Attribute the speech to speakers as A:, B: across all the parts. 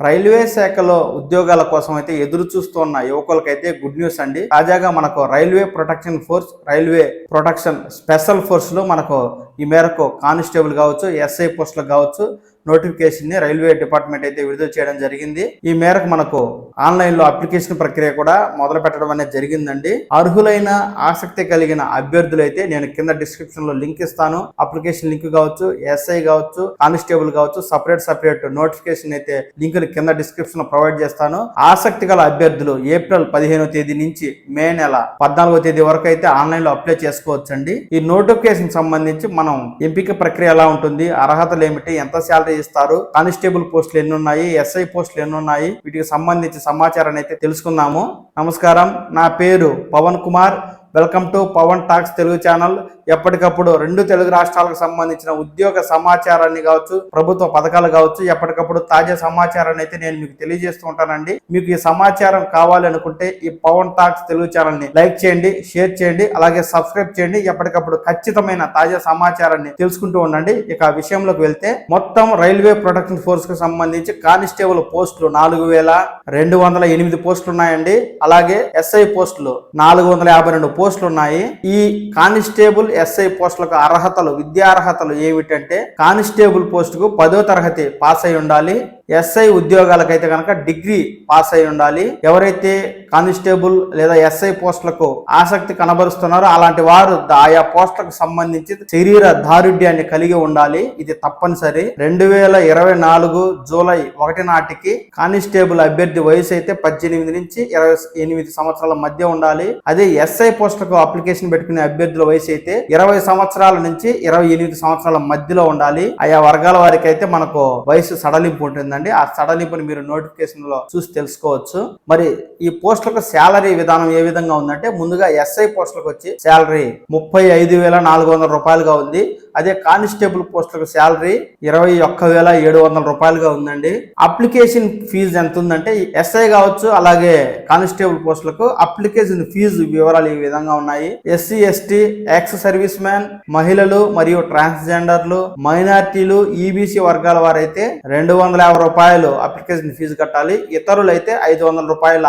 A: Railway శాఖలో ఉద్యోగాల కోసం అయితే ఎదురు చూస్తున్న యువకులకైతే గుడ్ న్యూస్ అండి. తాజాగా మనకు railway protection force railway protection special ఫోర్స్లో మనకు ఈ మేరకు కానిస్టేబుల్ కావచ్చు ఎస్ఐ పోస్టులు కావచ్చు నోటిఫికేషన్ని రైల్వే డిపార్ట్మెంట్ అయితే విడుదల చేయడం జరిగింది. ఈ మేరకు మనకు ఆన్లైన్లో అప్లికేషన్ ప్రక్రియ కూడా మొదలు పెట్టడం అనేది జరిగిందండి. అర్హులైన ఆసక్తి కలిగిన అభ్యర్థులు అయితే నేను కింద డిస్క్రిప్షన్లో లింక్ ఇస్తాను. అప్లికేషన్ లింక్ కావచ్చు ఎస్ఐ కావచ్చు కానిస్టేబుల్ కావచ్చు సపరేట్ సపరేట్ నోటిఫికేషన్ అయితే లింకులు కింద డిస్క్రిప్షన్లో ప్రొవైడ్ చేస్తాను. ఆసక్తి గల అభ్యర్థులు ఏప్రిల్ పదిహేనో తేదీ నుంచి మే నెల పద్నాలుగో తేదీ వరకు అయితే ఆన్లైన్లో అప్లై చేసుకోవచ్చండి. ఈ నోటిఫికేషన్ సంబంధించి మనం ఎంపిక ప్రక్రియ ఎలా ఉంటుంది అర్హతలు ఏమిటి ఎంత శాలరీ ఇస్తారు. కానిస్టేబుల్ పోస్టులు ఎన్ని ఉన్నాయి ఎస్ఐ పోస్టులు ఎన్ని ఉన్నాయి వీటికి సంబంధించి సమాచారాన్ని అయితే తెలుసుకుందాము. నమస్కారం. నా పేరు Pawan Kumar. Welcome to Pawan talks Telugu channel. ఎప్పటికప్పుడు రెండు తెలుగు రాష్ట్రాలకు సంబంధించిన ఉద్యోగ సమాచారాన్ని కావచ్చు ప్రభుత్వ పథకాలు కావచ్చు ఎప్పటికప్పుడు తాజా సమాచారాన్ని అయితే నేను మీకు తెలియజేస్తూ ఉంటానండి. మీకు ఈ సమాచారం కావాలి అనుకుంటే ఈ పవన్ టాక్స్ తెలుగు ఛానల్ని లైక్ చేయండి షేర్ చేయండి అలాగే సబ్స్క్రైబ్ చేయండి. ఎప్పటికప్పుడు ఖచ్చితమైన తాజా సమాచారాన్ని తెలుసుకుంటూ ఉండండి. ఇక ఆ విషయంలోకి వెళ్తే మొత్తం రైల్వే ప్రొటెక్షన్ ఫోర్స్కు సంబంధించి కానిస్టేబుల్ పోస్టులు నాలుగు వేల రెండు వందల ఎనిమిది పోస్టులు ఉన్నాయండి అలాగే ఎస్ఐ పోస్టులు నాలుగు వందల యాభై రెండు పోస్టులు ఉన్నాయి ఈ కానిస్టేబుల్ ఎస్ఐ పోస్టులకు అర్హతలు విద్యా అర్హతలు ఏమిటంటే కానిస్టేబుల్ పోస్టుకు పదో తరగతి పాస్ అయి ఉండాలి. ఎస్ఐ ఉద్యోగాలకైతే కనుక డిగ్రీ పాస్ అయి ఉండాలి. ఎవరైతే కానిస్టేబుల్ లేదా ఎస్ఐ పోస్టులకు ఆసక్తి కనబరుస్తున్నారో అలాంటి వారు ఆయా పోస్టులకు సంబంధించి శరీర దారుఢ్యాన్ని కలిగి ఉండాలి. ఇది తప్పనిసరి. రెండు వేల ఇరవై నాలుగు జూలై ఒకటి నాటికి కానిస్టేబుల్ అభ్యర్థి వయసు అయితే పద్దెనిమిది నుంచి ఇరవై ఎనిమిది సంవత్సరాల మధ్య ఉండాలి. అదే ఎస్ఐ పోస్టులకు అప్లికేషన్ పెట్టుకునే అభ్యర్థుల వయసు అయితే ఇరవై సంవత్సరాల నుంచి ఇరవై ఎనిమిది సంవత్సరాల మధ్యలో ఉండాలి. ఆయా వర్గాల వారికి అయితే మనకు వయసు సడలింపు ఉంటుందండి ఆ సడలింపుని మీరు నోటిఫికేషన్లో చూసి తెలుసుకోవచ్చు. మరి ఈ పోస్టులకు శాలరీ విధానం ఏ విధంగా ఉందంటే ముందుగా ఎస్ఐ పోస్టులకు వచ్చి శాలరీ ముప్పై ఐదు వేల నాలుగు వందల రూపాయలుగా ఉంది. అదే కానిస్టేబుల్ పోస్టులకు శాలరీ ఇరవై ఒక్క వేల ఏడు వందల రూపాయలుగా ఉందండి. అప్లికేషన్ ఫీజు ఎంత ఉందంటే ఎస్ఐ కావచ్చు అలాగే కానిస్టేబుల్ పోస్టులకు అప్లికేషన్ ఫీజు వివరాలు ఈ విధంగా ఉన్నాయి. SC ST ex service man మహిళలు మరియు ట్రాన్స్జెండర్లు మైనార్టీలు ఈబీసీ వర్గాల వారైతే రెండు వందల యాభై రూపాయలు అప్లికేషన్ ఫీజు కట్టాలి. ఇతరులైతే ఐదు వందల రూపాయల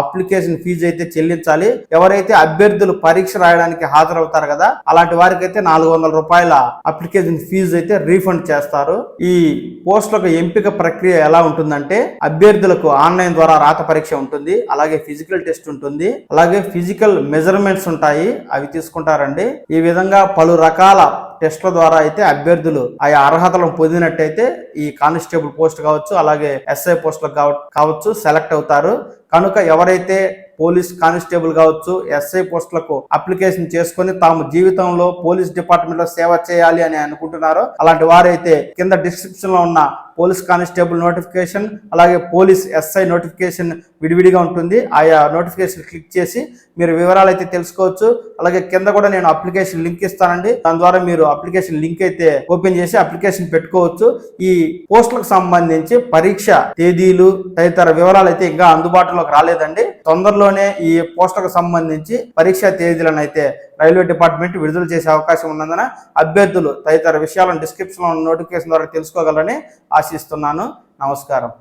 A: అప్లికేషన్ ఫీజు అయితే చెల్లించాలి. ఎవరైతే అభ్యర్థులు పరీక్ష రాయడానికి హాజరవుతారు కదా అలాంటి వారికి అయితే నాలుగు వందల రూపాయల అప్లికేషన్ ఫీజు అయితే రీఫండ్ చేస్తారు. ఈ పోస్టులకు ఎంపిక ప్రక్రియ ఎలా ఉంటుందంటే అభ్యర్థులకు ఆన్లైన్ ద్వారా రాత పరీక్ష ఉంటుంది అలాగే ఫిజికల్ టెస్ట్ ఉంటుంది అలాగే ఫిజికల్ మెజర్మెంట్స్ ఉంటాయి అవి తీసుకుంటారండి. ఈ విధంగా పలు రకాల టెస్ట్ల ద్వారా అయితే అభ్యర్థులు ఆయా అర్హతలను పొందినట్టయితే ఈ కానిస్టేబుల్ పోస్ట్ కావచ్చు అలాగే ఎస్ఐ పోస్టులకు కావచ్చు సెలెక్ట్ అవుతారు. కనుక ఎవరైతే పోలీస్ కానిస్టేబుల్ కావచ్చు ఎస్ఐ పోస్టులకు అప్లికేషన్ చేసుకొని తాము జీవితంలో పోలీస్ డిపార్ట్మెంట్లో సేవ చేయాలి అని అనుకుంటున్నారో అలాంటి వారైతే కింద డిస్క్రిప్షన్లో ఉన్న పోలీస్ కానిస్టేబుల్ నోటిఫికేషన్ అలాగే పోలీస్ ఎస్ఐ నోటిఫికేషన్ విడివిడిగా ఉంటుంది. ఆయా నోటిఫికేషన్ క్లిక్ చేసి మీరు వివరాలు అయితే తెలుసుకోవచ్చు. అలాగే కింద కూడా నేను అప్లికేషన్ లింక్ ఇస్తానండి. దాని ద్వారా మీరు అప్లికేషన్ లింక్ అయితే ఓపెన్ చేసి అప్లికేషన్ పెట్టుకోవచ్చు. ఈ పోస్టులకు సంబంధించి పరీక్ష తేదీలు తదితర వివరాలు అయితే ఇంకా అందుబాటులో అమల్లోకి రాలేదండి. తొందరలోనే ఈ పోస్టులకు సంబంధించి పరీక్ష తేదీలను అయితే రైల్వే డిపార్ట్మెంట్ విడుదల చేసే అవకాశం ఉన్నందున అభ్యర్థులు తదితర విషయాలను డిస్క్రిప్షన్ నోటిఫికేషన్ ద్వారా తెలుసుకోగలరని ఆశిస్తున్నాను. నమస్కారం.